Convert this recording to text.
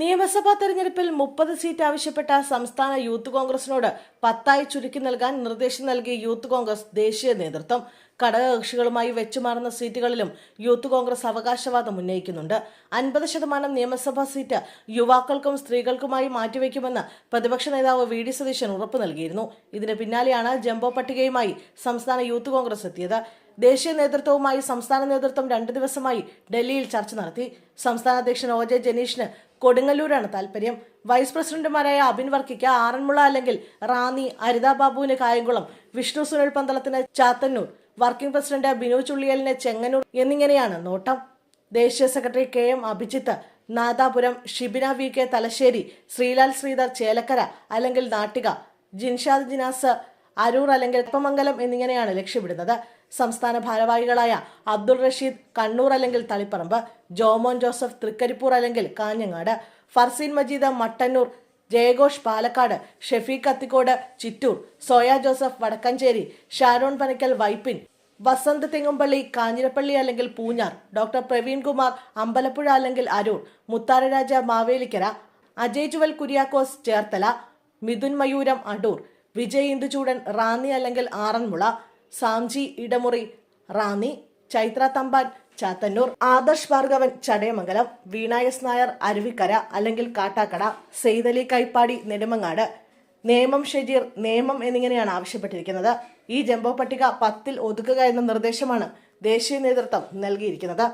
നിയമസഭാ തെരഞ്ഞെടുപ്പിൽ മുപ്പത് സീറ്റ് ആവശ്യപ്പെട്ട സംസ്ഥാന യൂത്ത് കോൺഗ്രസിനോട് പത്തായി ചുരുക്കി നൽകാൻ നിർദ്ദേശം നൽകി യൂത്ത് കോൺഗ്രസ് ദേശീയ നേതൃത്വം. ഘടകകക്ഷികളുമായി വെച്ചുമാറുന്ന സീറ്റുകളിലും യൂത്ത് കോൺഗ്രസ് അവകാശവാദം ഉന്നയിക്കുന്നുണ്ട്. അൻപത് ശതമാനം നിയമസഭാ സീറ്റ് യുവാക്കൾക്കും സ്ത്രീകൾക്കുമായി മാറ്റിവെക്കുമെന്ന് പ്രതിപക്ഷ നേതാവ് വി ഡി സതീശൻ ഉറപ്പു നൽകിയിരുന്നു. ഇതിന് പിന്നാലെയാണ് ജംബോ പട്ടികയുമായി സംസ്ഥാന യൂത്ത് കോൺഗ്രസ് എത്തിയത്. ദേശീയ നേതൃത്വവുമായി സംസ്ഥാന നേതൃത്വം രണ്ടു ദിവസമായി ഡൽഹിയിൽ ചർച്ച നടത്തി. സംസ്ഥാന അധ്യക്ഷൻ ഒ ജെ ജനീഷിന് കൊടുങ്ങല്ലൂരാണ് താല്പര്യം. വൈസ് പ്രസിഡന്റുമാരായ അബിൻ വർക്കിക്ക് ആറന്മുള അല്ലെങ്കിൽ റാന്നി അരിതാ ബാബുവിന് കായംകുളം വിഷ്ണു സുനിൽ പന്തളത്തിന് ചാത്തന്നൂർ വർക്കിംഗ് പ്രസിഡന്റ് ബിനു ചുള്ളിയലിന് ചെങ്ങന്നൂർ എന്നിങ്ങനെയാണ് നോട്ടം. ദേശീയ secretary K M Abhijith Nadapuram Shibina V K Thalassery Sreelal Sreedhar Chelakkara അല്ലെങ്കിൽ നാട്ടിക ജിൻഷാദ് ജിനാസ് അരൂർ അല്ലെങ്കിൽ അപ്പമംഗലം എന്നിങ്ങനെയാണ് ലക്ഷ്യമിടുന്നത്. സംസ്ഥാന ഭാരവാഹികളായ അബ്ദുൾ റഷീദ് കണ്ണൂർ അല്ലെങ്കിൽ തളിപ്പറമ്പ് ജോമോൻ ജോസഫ് തൃക്കരിപ്പൂർ അല്ലെങ്കിൽ കാഞ്ഞങ്ങാട് ഫർസീൻ മജീദ് മട്ടന്നൂർ ജയഘോഷ് പാലക്കാട് ഷെഫീഖ് കത്തിക്കോട് ചിറ്റൂർ സോയ ജോസഫ് വടക്കഞ്ചേരി ഷാരോൺ പനക്കൽ വൈപ്പിൻ വസന്ത് തെങ്ങുംപള്ളി കാഞ്ഞിരപ്പള്ളി അല്ലെങ്കിൽ പൂഞ്ഞാർ ഡോക്ടർ പ്രവീൺ കുമാർ അമ്പലപ്പുഴ അല്ലെങ്കിൽ അരൂർ മുത്താരരാജ മാവേലിക്കര അജയ് ജുവൽ കുര്യാക്കോസ് ചേർത്തല മിഥുൻ മയൂരം അടൂർ വിജയ് ഇന്ദുചൂടൻ റാന്നി അല്ലെങ്കിൽ ആറന്മുള സാംജി ഇടമുറി റാന്നി ചൈത്ര തമ്പാൻ ചാത്തന്നൂർ ആദർശ് ഭാർഗവൻ ചടയമംഗലം വീണായസ് നായർ അരുവിക്കര അല്ലെങ്കിൽ കാട്ടാക്കട സെയ്തലി കൈപ്പാടി നെടുമങ്ങാട്. നേമം ഷെജീർ നേമം എന്നിങ്ങനെയാണ് ആവശ്യപ്പെട്ടിരിക്കുന്നത്. ഈ ജംബോ പട്ടിക പത്തിൽ ഒതുക്കുക എന്ന നിർദ്ദേശമാണ് ദേശീയ നേതൃത്വം നൽകിയിരിക്കുന്നത്.